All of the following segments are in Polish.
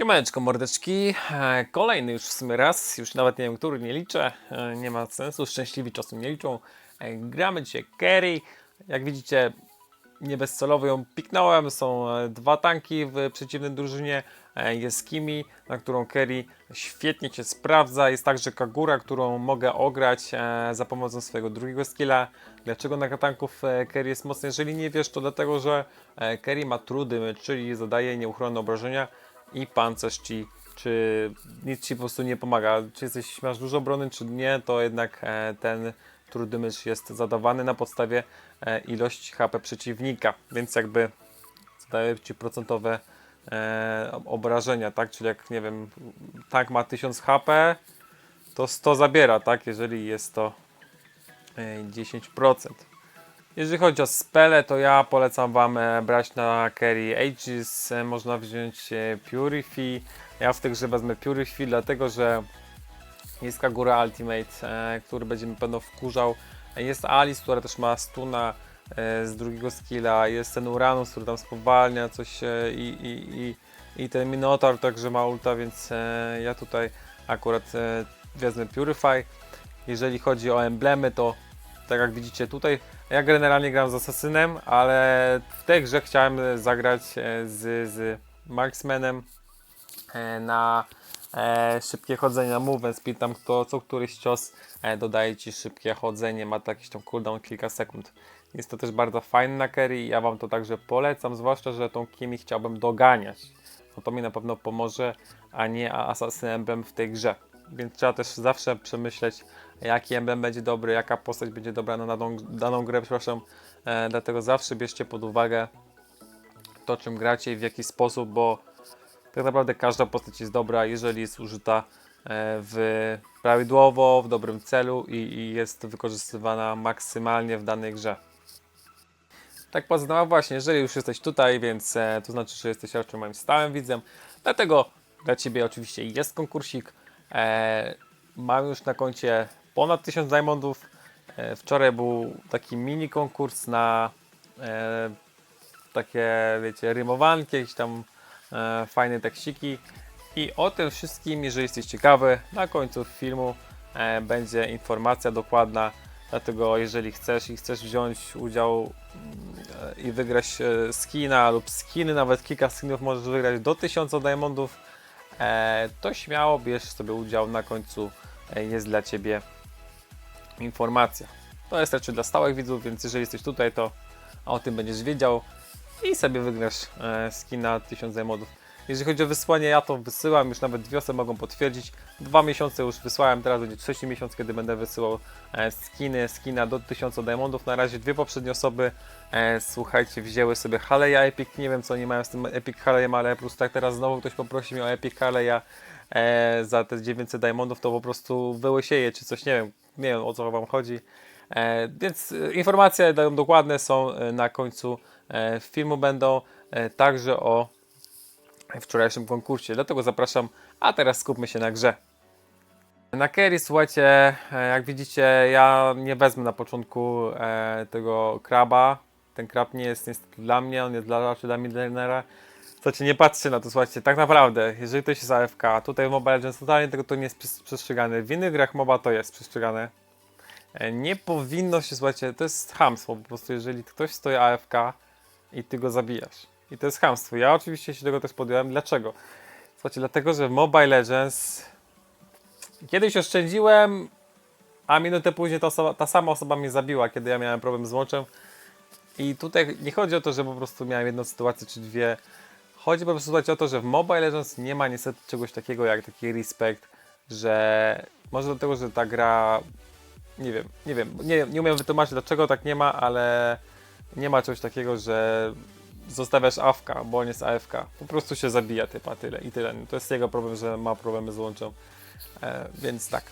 Siemaneczko mordeczki, E, kolejny już w sumie raz, już nawet nie wiem który, nie liczę, E, nie ma sensu, szczęśliwi czasu nie liczą. E, Gramy dzisiaj Kerry, jak widzicie nie bezcelowo ją piknąłem, są dwa tanki w przeciwnej drużynie, jest Kimi, na którą Kerry świetnie się sprawdza, jest także Kagura, którą mogę ograć za pomocą swojego drugiego skilla. Dlaczego na tanków Kerry jest mocny? Jeżeli nie wiesz, to dlatego, że Kerry ma trudy, czyli zadaje nieuchronne obrażenia i pancerz ci, czy nic ci po prostu nie pomaga. Czy jesteś, masz dużo obrony, czy nie, to jednak e, ten trudy mysz jest zadawany na podstawie e, ilości HP przeciwnika, więc jakby zadaje ci procentowe e, obrażenia, tak? Czyli jak, nie wiem, tank ma 1000 HP, to 100 zabiera, tak? Jeżeli jest to e, 10%. Jeżeli chodzi o spele, to ja polecam Wam e, brać na Carry Aegis, e, można wziąć e, Purify. Ja w tej grze wezmę Purify, dlatego że jest Kagura Ultimate, który będzie mi pewno wkurzał. Jest Alice, która też ma stuna z drugiego skilla, jest ten Uranus, który tam spowalnia coś i, i, i, i ten Minotaur także ma ulta, więc ja tutaj akurat wezmę Purify. Jeżeli chodzi o emblemy, to tak jak widzicie tutaj, ja generalnie gram z Assassinem, ale w tej grze chciałem zagrać e, z, z Marksmanem e, na e, szybkie chodzenie na movement speed, tam kto, co któryś cios e, dodaje Ci szybkie chodzenie, ma to jakiś tam cooldown kilka sekund. Jest to też bardzo fajne na carry i ja Wam to także polecam, zwłaszcza, że tą Kimi chciałbym doganiać. No to mi na pewno pomoże, a nie Assassin Emblem w tej grze. Więc trzeba też zawsze przemyśleć, jaki emblem będzie dobry, jaka postać będzie dobra na daną, daną grę, przepraszam. E, dlatego zawsze bierzcie pod uwagę to, czym gracie i w jaki sposób, bo tak naprawdę każda postać jest dobra, jeżeli jest użyta e, w prawidłowo, w dobrym celu i, i jest wykorzystywana maksymalnie w danej grze. Tak poza właśnie, jeżeli już jesteś tutaj, więc e, to znaczy, że jesteś raczej moim stałym widzem. Dlatego dla Ciebie oczywiście jest konkursik. E, mam już na koncie ponad 1000 diamondów. E, wczoraj był taki mini konkurs na e, takie, wiecie, rymowanki, jakieś tam e, fajne tekściki. I o tym wszystkim, jeżeli jesteś ciekawy, na końcu filmu e, będzie informacja dokładna. Dlatego jeżeli chcesz i chcesz wziąć udział mm, e, i wygrać e, skina lub skiny, nawet kilka skinów możesz wygrać do 1000 diamondów, to śmiało bierz sobie udział. Na końcu jest dla Ciebie informacja. To jest raczej dla stałych widzów, więc jeżeli jesteś tutaj, to o tym będziesz wiedział i sobie wygrasz e, skina 1000 diamondów. Jeżeli chodzi o wysłanie, ja to wysyłam, już nawet dwie osoby mogą potwierdzić. Dwa miesiące już wysłałem, teraz będzie trzeci miesiąc, kiedy będę wysyłał e, skiny, skina do 1000 diamondów. Na razie dwie poprzednie osoby, e, słuchajcie, wzięły sobie Haleja Epic. Nie wiem co oni mają z tym Epic Halejem, ale po prostu tak teraz znowu ktoś poprosi mnie o Epic Haleja e, za te 900 diamondów, to po prostu wyłysieje czy coś, nie wiem, nie wiem o co wam chodzi. E, więc e, informacje dokładne są e, na końcu e, filmu będą także o wczorajszym konkursie. Dlatego zapraszam, a teraz skupmy się na grze. Na carry, słuchajcie, jak widzicie, ja nie wezmę na początku tego kraba. Ten krab nie jest niestety dla mnie, on jest dla, raczej dla milionera. Słuchajcie, nie patrzcie na to, słuchajcie, tak naprawdę, jeżeli ktoś jest AFK, tutaj w Mobile Legends totalnie tego to nie jest przes- przestrzegane. W innych grach MOBA to jest przestrzegane. E, Nie powinno się, słuchajcie, to jest hamstwo po prostu, jeżeli ktoś stoi AFK i ty go zabijasz. I to jest hamstwo. Ja oczywiście się tego też podjąłem. Dlaczego? Słuchajcie, dlatego, że w Mobile Legends kiedyś oszczędziłem, a minutę później ta, osoba, ta sama osoba mnie zabiła, kiedy ja miałem problem z łączem. I tutaj nie chodzi o to, że po prostu miałem jedną sytuację czy dwie. Chodzi po prostu o to, że w Mobile Legends nie ma niestety czegoś takiego jak taki respekt, że może dlatego, że ta gra nie wiem, nie wiem, nie, nie umiem wytłumaczyć dlaczego tak nie ma, ale nie ma czegoś takiego, że zostawiasz AFK, bo on jest AFK. Po prostu się zabija typa tyle i tyle. To jest jego problem, że ma problemy z łączą. E, więc tak.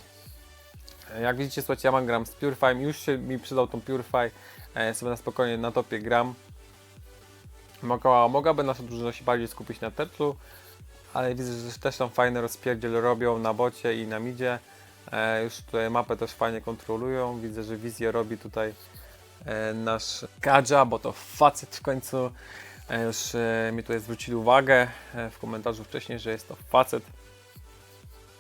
E, Jak widzicie, słuchajcie, ja mam gram z Purify, już się mi przydał tą Purify, e, sobie na spokojnie na topie gram. Mogła, mogłaby nasza drużyna się bardziej skupić na Tetlu, ale widzę, że też tam fajne rozpierdziel robią na bocie i na midzie. E, już tutaj mapę też fajnie kontrolują. Widzę, że wizję robi tutaj e, nasz Kadża, bo to facet w końcu. E, Już e, mi tutaj zwrócili uwagę e, w komentarzu wcześniej, że jest to facet.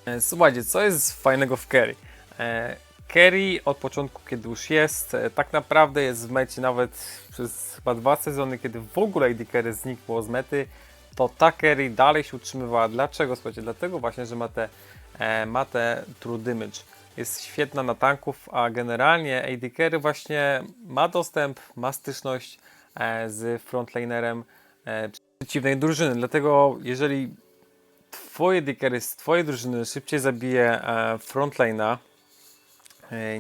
E, Słuchajcie, co jest fajnego w Kerry? E, Kerry od początku, kiedy już jest, e, tak naprawdę jest w mecie nawet przez chyba dwa sezony, kiedy w ogóle AD Carry znikło z mety, to ta Kerry dalej się utrzymywała. Dlaczego? Słuchajcie, dlatego właśnie, że ma te, e, ma te True Damage. Jest świetna na tanków, a generalnie AD Carry właśnie ma dostęp, ma styczność e, z frontlinerem e, przeciwnej drużyny. Dlatego jeżeli twoje dickery z twojej drużyny szybciej zabije e, frontline'a e,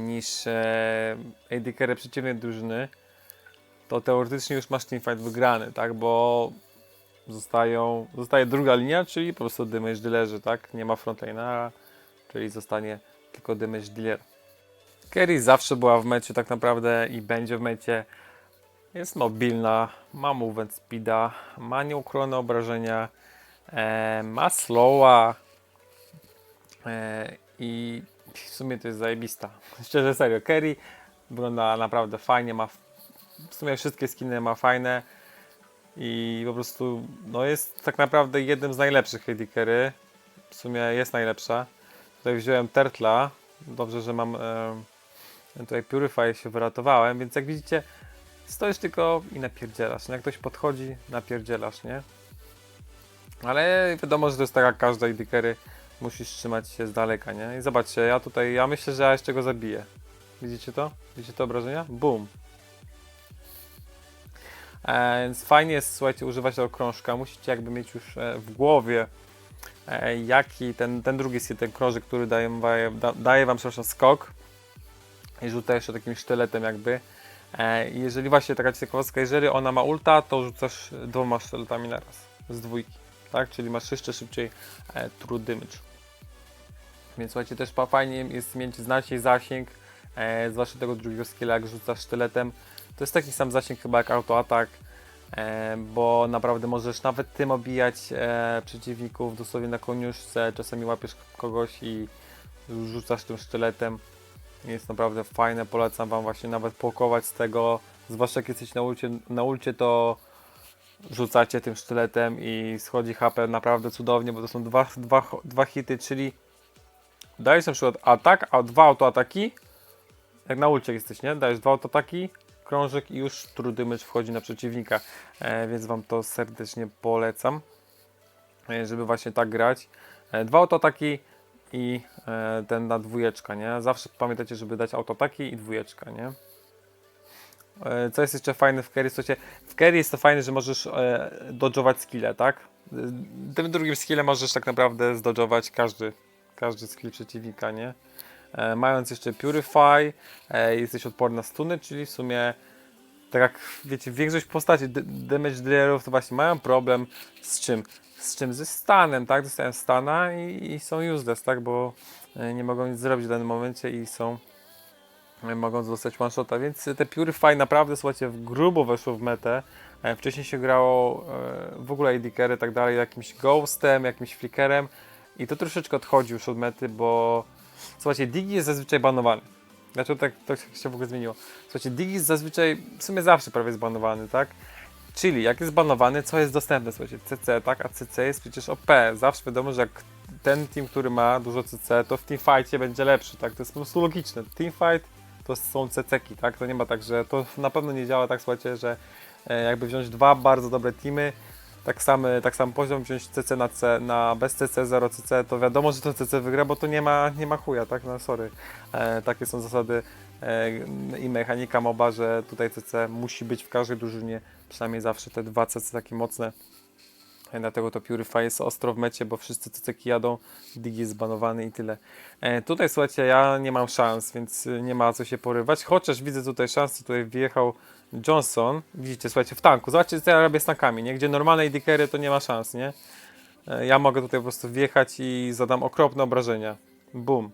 niż e, AD przeciwnej drużyny, to teoretycznie już masz teamfight wygrany, tak? Bo zostają, zostaje druga linia, czyli po prostu damage dealerzy, tak? Nie ma frontline'a, czyli zostanie tylko damage dealer. Kerry zawsze była w mecie tak naprawdę i będzie w mecie. Jest mobilna, ma movement speeda, ma nieukrojone obrażenia, e, ma slowa e, i w sumie to jest zajebista. Szczerze, serio, Kerry wygląda naprawdę fajnie, ma w sumie wszystkie skiny ma fajne i po prostu no jest tak naprawdę jednym z najlepszych Carry. W sumie jest najlepsza. Tutaj wziąłem Tertla, dobrze, że mam e, tutaj Purify się wyratowałem, więc jak widzicie stoisz tylko i napierdzielasz. Jak ktoś podchodzi, napierdzielasz, nie? Ale wiadomo, że to jest tak jak każda Carry, musisz trzymać się z daleka, nie? I zobaczcie, ja tutaj, ja myślę, że ja jeszcze go zabiję. Widzicie to? Widzicie te obrażenia? Boom. E, więc fajnie jest, słuchajcie, używać tego krążka. Musicie jakby mieć już e, w głowie, e, jaki ten, ten drugi skill, ten krążek, który daje, da, daje wam przepraszam, skok i rzuca jeszcze takim sztyletem jakby. E, jeżeli właśnie taka ciekawostka, jeżeli ona ma ulta, to rzucasz dwoma sztyletami naraz z dwójki, tak? Czyli masz jeszcze szybciej e, true damage. Więc słuchajcie, też fajnie jest mieć znacznie zasięg, e, zwłaszcza tego drugiego skilla, jak rzucasz sztyletem. To jest taki sam zasięg chyba jak autoatak, e, bo naprawdę możesz nawet tym obijać e, przeciwników dosłownie na koniuszce, czasami łapiesz kogoś i rzucasz tym sztyletem. Jest naprawdę fajne, polecam Wam właśnie nawet płokować z tego, zwłaszcza jak jesteś na ulcie, na ulcie to rzucacie tym sztyletem i schodzi HP naprawdę cudownie, bo to są dwa, dwa, dwa hity, czyli dajesz na przykład atak, a dwa autoataki, jak na ulcie jesteś, nie? Dajesz dwa autoataki, krążek i już true damage wchodzi na przeciwnika, e, więc Wam to serdecznie polecam, e, żeby właśnie tak grać. E, dwa autoataki i e, ten na dwójeczka, nie? Zawsze pamiętajcie, żeby dać autoataki i dwójeczka, nie? E, Co jest jeszcze fajne w carry? Słuchajcie, w carry jest to fajne, że możesz e, dodżować skille, tak? E, Tym drugim skillem możesz tak naprawdę zdodżować każdy, każdy skill przeciwnika, nie? E, mając jeszcze Purify, e, jesteś odporny na stuny, czyli w sumie tak jak wiecie, większość postaci damage dealerów to właśnie mają problem z czym? Z czym? Ze stanem, tak? Dostają stana i, i są useless, tak? Bo e, nie mogą nic zrobić w danym momencie i są e, mogą dostać one shota, więc te Purify naprawdę, słuchajcie, w grubo weszło w metę. E, Wcześniej się grało w ogóle AD carry, tak dalej, jakimś Ghostem, jakimś Flickerem i to troszeczkę odchodzi już od mety, bo słuchajcie, Digi jest zazwyczaj banowany. Dlaczego tak to się w ogóle zmieniło? Słuchajcie, Digi jest zazwyczaj, w sumie zawsze prawie jest banowany, tak? Czyli jak jest banowany, co jest dostępne? Słuchajcie, CC, tak? A CC jest przecież OP. Zawsze wiadomo, że jak ten team, który ma dużo CC, to w teamfightie będzie lepszy, tak? To jest po prostu logiczne. Teamfight to są CC-ki, tak? To nie ma tak, że to na pewno nie działa tak, słuchajcie, że e, jakby wziąć dwa bardzo dobre teamy, tak samy, tak sam poziom wziąć CC na, C, na bez CC, 0 CC, to wiadomo, że to CC wygra, bo to nie ma, nie ma chuja, tak? No sorry. E, takie są zasady e, i mechanika MOBA, że tutaj CC musi być w każdej drużynie, przynajmniej zawsze te dwa CC takie mocne. E, Dlatego to Purify jest ostro w mecie, bo wszyscy CC jadą, Digi jest zbanowany i tyle. E, tutaj słuchajcie, ja nie mam szans, więc nie ma co się porywać, chociaż widzę tutaj szansę, tutaj wjechał Johnson, widzicie, słuchajcie, w tanku, zobaczcie co ja robię z tankami, nie? Gdzie normalne AD carry to nie ma szans, nie? E, Ja mogę tutaj po prostu wjechać i zadam okropne obrażenia. Boom.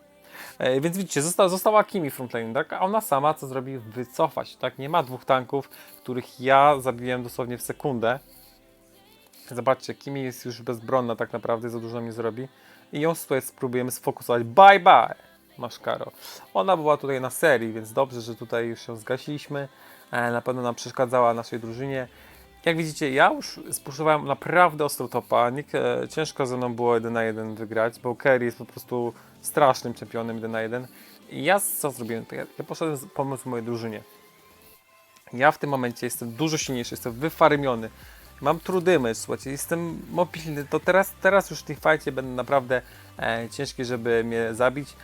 E, Więc widzicie, została, została Kimi frontlane, tak? A ona sama co zrobi? Wycofać, tak? Nie ma dwóch tanków, których ja zabiłem dosłownie w sekundę. Zobaczcie, Kimi jest już bezbronna tak naprawdę, za dużo mi zrobi. I ją tutaj spróbujemy sfokusować. Bye bye! Masz karo. Ona była tutaj na serii, więc dobrze, że tutaj już ją zgasiliśmy. E, Na pewno nam przeszkadzała naszej drużynie. Jak widzicie, ja już spuszczowałem naprawdę ostro topa. E, ciężko ze mną było 1 na 1 wygrać, bo Kerry jest po prostu strasznym czempionem 1 na 1. I ja co zrobiłem? Ja, poszedłem pomóc mojej drużynie. Ja w tym momencie jestem dużo silniejszy, jestem wyfarmiony. Mam trudymy, słuchajcie, jestem mobilny. To teraz, teraz już w tej fajcie będę naprawdę e, ciężki, żeby mnie zabić.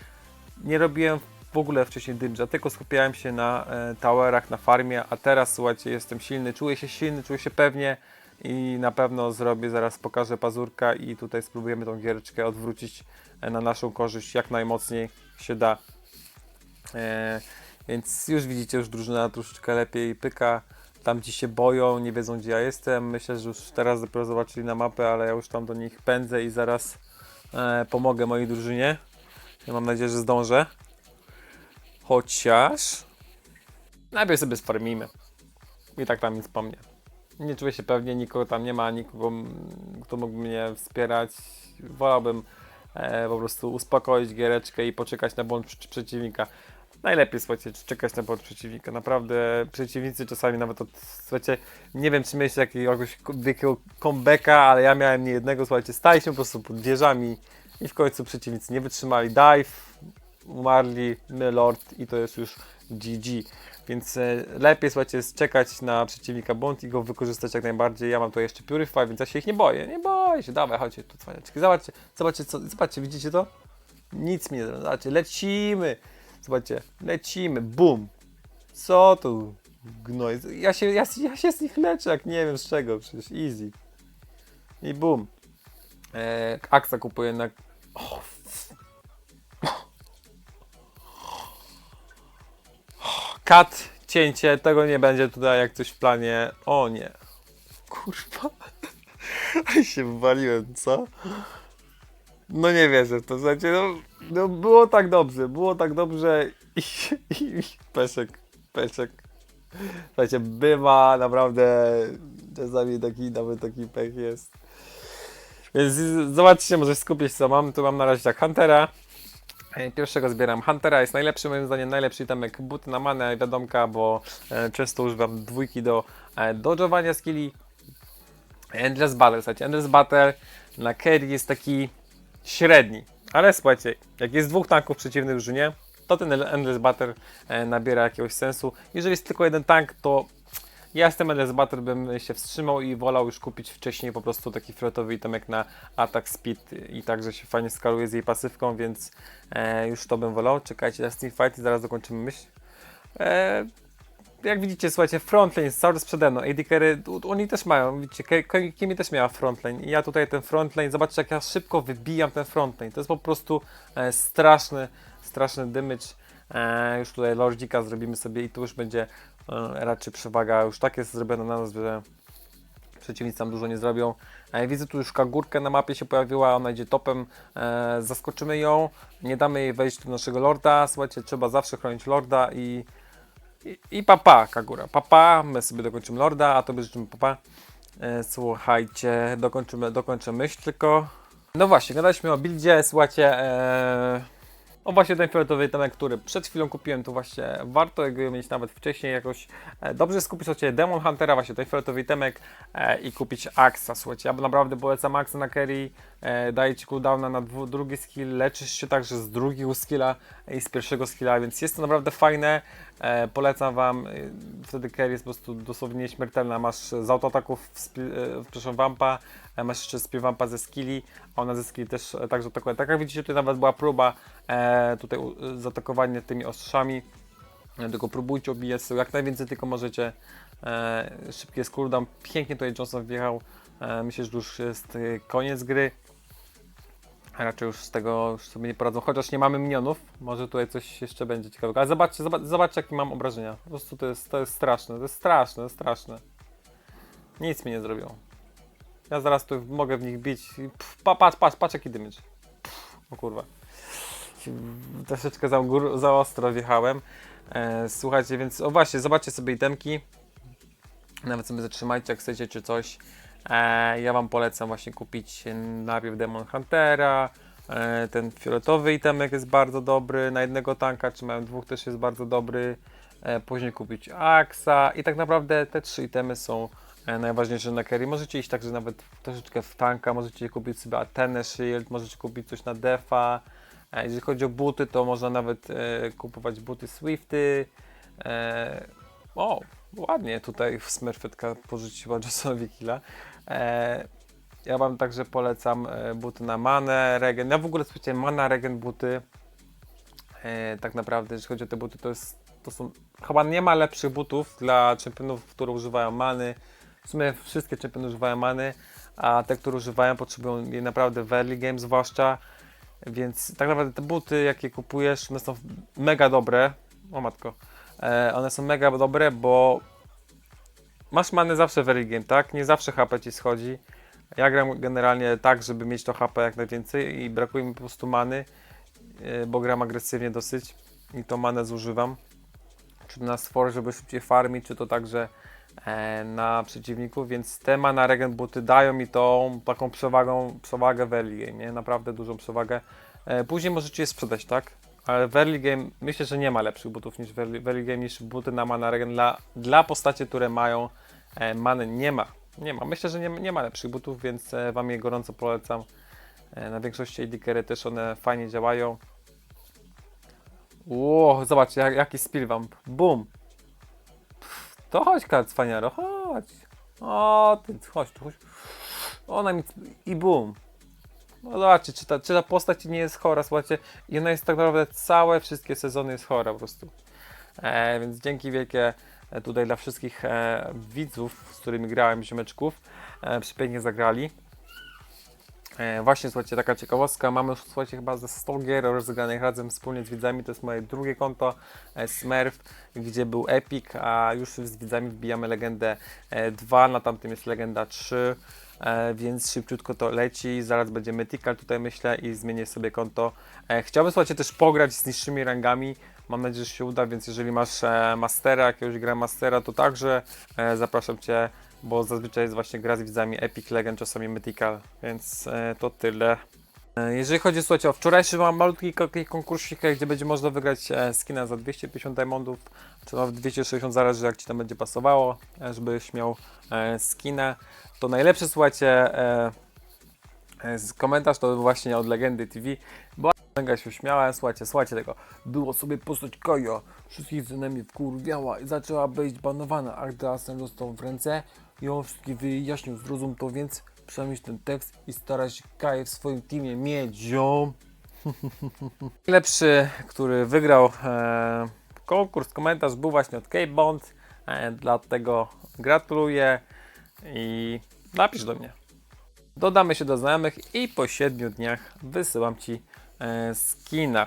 Nie robiłem w ogóle wcześniej dymża, tylko skupiałem się na e, towerach, na farmie, a teraz słuchajcie, jestem silny, czuję się silny, czuję się pewnie i na pewno zrobię, zaraz pokażę pazurka i tutaj spróbujemy tą giereczkę odwrócić e, na naszą korzyść jak najmocniej się da. E, więc już widzicie, już drużyna troszeczkę lepiej pyka. Tam ci się boją, nie wiedzą gdzie ja jestem. Myślę, że już teraz dopiero zobaczyli na mapę, ale ja już tam do nich pędzę i zaraz e, pomogę mojej drużynie. Ja mam nadzieję, że zdążę. Chociaż najpierw sobie sfarmimy. I tak tam nic po mnie. Nie czuję się pewnie, nikogo tam nie ma, nikogo, mm, kto mógłby mnie wspierać. Wolałbym e, po prostu uspokoić giereczkę i poczekać na błąd przy- przeciwnika. Najlepiej, słuchajcie, czekać na błąd przeciwnika. Naprawdę przeciwnicy czasami nawet od, słuchajcie, nie wiem czy mieliście jakiegoś wielkiego comebacka, ale ja miałem nie jednego, słuchajcie, stali się po prostu pod wieżami i w końcu przeciwnicy nie wytrzymali. Dive, umarli, my lord i to jest już GG. Więc e, lepiej, słuchajcie, czekać na przeciwnika błąd i go wykorzystać jak najbardziej. Ja mam tu jeszcze Purify, więc ja się ich nie boję. Nie boję się, dawaj, chodźcie tu, cwaniaczki. Zobaczcie, zobaczcie, co, zobaczcie, widzicie to? Nic mi nie. Zobaczcie, lecimy. Zobaczcie, lecimy, bum. Co tu? Gnoj. Ja się, ja, ja się z nich leczę, jak nie wiem z czego, przecież easy. I bum. E, Aksa kupuje na... O, Kat, cięcie, tego nie będzie tutaj jak coś w planie. O nie. Kurwa. Ale się wywaliłem, co? No nie wierzę to, znaczy, no, no było tak dobrze, było tak dobrze i, i, i peszek, peszek. Słuchajcie, bywa naprawdę czasami taki, nawet taki pech jest. Więc zobaczcie, może skupię się co mam. Tu mam na razie tak Huntera. E, Pierwszego zbieram Huntera, jest najlepszy moim zdaniem, najlepszy itemek buty na manę, wiadomka, bo e, często używam dwójki do e, dodżowania skilli. Endless Battle, słuchajcie, Endless Battle na carry jest taki średni, ale słuchajcie, jak jest dwóch tanków w przeciwnej drużynie, to ten Endless Battle e, nabiera jakiegoś sensu. Jeżeli jest tylko jeden tank, to ja z tym Endless Battle bym się wstrzymał i wolał już kupić wcześniej po prostu taki fioletowy itemek na atak speed i także się fajnie skaluje z jej pasywką, więc e, już to bym wolał. Czekajcie na Steam Fight i zaraz dokończymy myśl. E, jak widzicie, słuchajcie, frontlane cały czas przede mną. AD Carry, oni też mają, widzicie, Kimi też miała frontlane i ja tutaj ten frontlane, zobaczcie jak ja szybko wybijam ten frontlane. To jest po prostu e, straszny, straszny damage. E, już tutaj Lordzika zrobimy sobie i tu już będzie raczej przewaga. Już tak jest zrobione na nas, że przeciwnicy tam dużo nie zrobią. E, widzę tu już kagurkę na mapie się pojawiła, ona idzie topem, e, zaskoczymy ją, nie damy jej wejść do naszego lorda, słuchajcie, trzeba zawsze chronić lorda i i, papa, Kagura. Papa, my sobie dokończymy Lorda, a tobie życzymy papa. E, słuchajcie, dokończymy, dokończę myśl tylko. No właśnie, gadaliśmy o buildzie, słuchajcie, e, o właśnie ten fioletowy temat, który przed chwilą kupiłem, to właśnie warto go mieć nawet wcześniej jakoś. E, dobrze skupić słuchajcie, Demon Huntera, właśnie ten fioletowy temek e, i kupić Axa, słuchajcie, ja naprawdę polecam Axa na carry, e, daje Ci cooldowna na dwu, drugi skill, leczysz się także z drugiego skilla i z pierwszego skilla, więc jest to naprawdę fajne, e, polecam Wam, e, wtedy carry jest po prostu dosłownie nieśmiertelna, masz z autoataków, spi- e, przepraszam, wampa, masz jeszcze spiewampa ze skilli, a ona ze skilli też e, także atakuje. Tak jak widzicie, tutaj nawet była próba e, tutaj zaatakowania tymi ostrzami, E, tylko próbujcie obijać sobie jak najwięcej tylko możecie. E, szybki jest cooldown, pięknie tutaj Johnson wjechał. E, myślę, że już jest e, koniec gry. Raczej już z tego już sobie nie poradzą, chociaż nie mamy minionów. Może tutaj coś jeszcze będzie ciekawego. Ale zobaczcie, zobacz, zobaczcie jakie mam obrażenia. Po prostu to jest, to jest straszne, to jest straszne, to jest straszne. Nic mi nie zrobią. Ja zaraz tu mogę w nich bić. Pff, pa, patrz, patrz, patrz jaki. Pff, o kurwa. Troszeczkę za, za ostro wjechałem. E, słuchajcie, więc o właśnie, zobaczcie sobie itemki. Nawet sobie zatrzymajcie, jak chcecie, czy coś. E, ja Wam polecam właśnie kupić najpierw Demon Huntera. E, ten fioletowy itemek jest bardzo dobry. Na jednego tanka, czy mają dwóch, też jest bardzo dobry. E, później kupić Axa. I tak naprawdę te trzy itemy są najważniejsze na carry. Możecie iść także nawet troszeczkę w tanka, możecie kupić sobie Atenę Shield, możecie kupić coś na defa. E, Jeżeli chodzi o buty, to można nawet e, kupować buty Swifty. E, o, ładnie tutaj Smurfetka porzuciła Josowi Killa. E, ja Wam także polecam e, buty na manę, regen. Ja w ogóle słuchajcie, mana, regen, buty. E, tak naprawdę, jeżeli chodzi o te buty, to jest, to są, chyba nie ma lepszych butów dla czempionów, które używają many. W sumie wszystkie czempiony używają many, a te, które używają, potrzebują jej naprawdę w early game zwłaszcza. Więc tak naprawdę te buty, jakie kupujesz, one są mega dobre. O matko. E, one są mega dobre, bo masz manę zawsze w early game, tak? Nie zawsze HP ci schodzi. Ja gram generalnie tak, żeby mieć to HP jak najwięcej i brakuje mi po prostu many, e, bo gram agresywnie dosyć i to manę zużywam. Czy to na stwory, żeby szybciej farmić, czy to także na przeciwników, więc te mana regen buty dają mi tą taką przewagą, przewagę w early game, nie? Naprawdę dużą przewagę. E, później możecie je sprzedać, tak? Ale w early game myślę, że nie ma lepszych butów niż w early, game niż buty na mana regen dla, dla postaci, które mają e, many. Nie ma. Nie ma. Myślę, że nie, nie ma lepszych butów, więc e, Wam je gorąco polecam. E, na większości AD też one fajnie działają. Ło, zobaczcie, jak, jaki speed vamp. Boom. To chodź, cwaniaro, chodź. O, ty, chodź tu, chodź. Ona mi... i bum. No zobaczcie, czy ta, czy ta postać nie jest chora, słuchajcie. I ona jest tak naprawdę całe, wszystkie sezony jest chora po prostu. E, więc dzięki wielkie e, tutaj dla wszystkich e, widzów, z którymi grałem, ziomeczków. E, przepięknie zagrali. E, właśnie, słuchajcie, taka ciekawostka. Mamy już, słuchajcie, chyba ze 100 gier rozegranych razem wspólnie z widzami. To jest moje drugie konto, e, Smurf, gdzie był Epic, a już z widzami wbijamy legendę e, 2, na tamtym jest legenda 3. E, więc szybciutko to leci, zaraz będzie Mythical tutaj myślę i zmienię sobie konto. E, chciałbym słuchajcie też pograć z niższymi rangami, mam nadzieję, że się uda, więc jeżeli masz e, Mastera, jakiegoś gra Mastera, to także zapraszam Cię, bo zazwyczaj jest właśnie gra z widzami Epic Legend, czasami Mythical, więc to tyle. E, Jeżeli chodzi słuchajcie, o wczorajszy mam malutki konkursik, gdzie będzie można wygrać e, skina za 250 diamondów, czy nawet 260, zależy jak Ci tam będzie pasowało, e, żebyś miał skinę. To najlepszy słuchajcie komentarz to właśnie od Legendy TV, bo mega się śmiała, słuchajcie, słuchajcie tego. Było sobie postać Kaja, wszystkich z nami wkurwiała i zaczęła być banowana, a gdy Asen dostał w ręce on wszystkich wyjaśnił, zrozum to więc przemyśl ten tekst i staraj się Kaję w swoim teamie mieć, ziom. Najlepszy, który wygrał e, konkurs, komentarz był właśnie od K-Bond, e, dlatego gratuluję i napisz do mnie. Dodamy się do znajomych i po 7 dniach wysyłam Ci e, skina.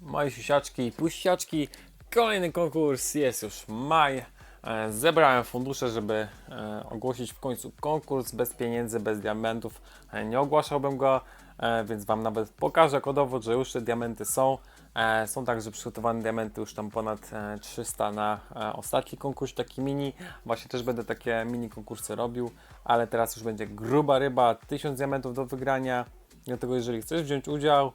Moje siusiaczki i puściaczki, kolejny konkurs, jest już maj. E, Zebrałem fundusze, żeby e, ogłosić w końcu konkurs bez pieniędzy, bez diamentów. E, Nie ogłaszałbym go, więc Wam nawet pokażę jako że już te diamenty są. Są także przygotowane diamenty już tam ponad e, 300 na ostatni konkurs, taki mini. Właśnie też będę takie mini konkursy robił, ale teraz już będzie gruba ryba, 1000 diamentów do wygrania. Dlatego jeżeli chcesz wziąć udział,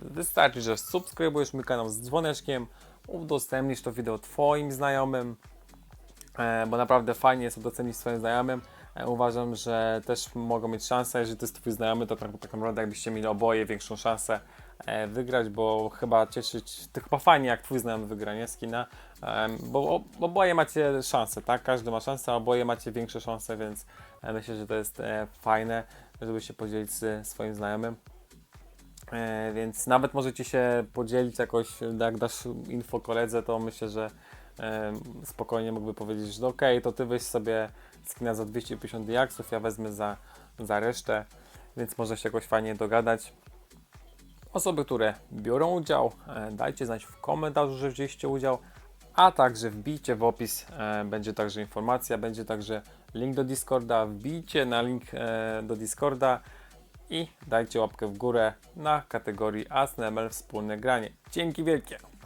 wystarczy, że subskrybujesz mój kanał z dzwoneczkiem, udostępnisz to wideo Twoim znajomym, bo naprawdę fajnie jest udostępnić swoim znajomym. E, Uważam, że też mogą mieć szansę, jeżeli to jest Twój znajomy, to tak, tak naprawdę jakbyście mieli oboje większą szansę e, wygrać, bo chyba cieszyć, to chyba fajnie jak Twój znajomy wygra, nie, skina, e, bo oboje macie szansę, tak, każdy ma szansę, a oboje macie większe szanse, więc e, myślę, że to jest e, fajne, żeby się podzielić z swoim znajomym. E, więc nawet możecie się podzielić jakoś, jak dasz info koledze, to myślę, że e, spokojnie mógłby powiedzieć, że ok, to ty weź sobie skina za 250 diaksów, ja wezmę za, za resztę, więc może się jakoś fajnie dogadać. Osoby, które biorą udział, e, dajcie znać w komentarzu, że wzięliście udział, a także wbijcie w opis, e, będzie także informacja, będzie także link do Discorda, wbijcie na link e, do Discorda i dajcie łapkę w górę na kategorii ASNML wspólne granie. Dzięki wielkie!